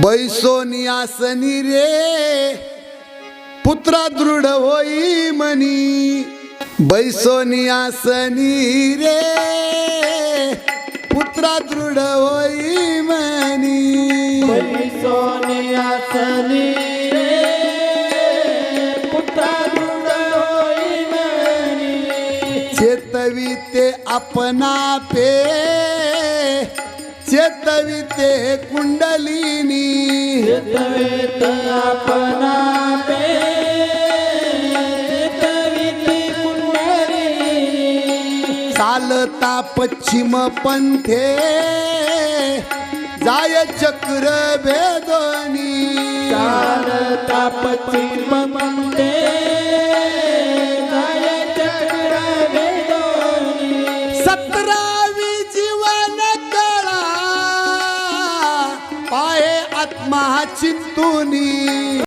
बैसोनी आसनी रे पुत्रा दृढ होई मनी. बैसोनी आसनी रे पुत्रा दृढ होई मनी. सोनियासनी रे पुत्रा दृढ होई मनी. चेतवी ते अपना पे चेतवी ते कुंडलिनी. चितवित चितविती कुंडली चालता पश्चिम पंथे. जाय चक्र भेदनी चालता पश्चिम चक्र वेदोनी सतरावी पाये आत्मा चिंतुनी.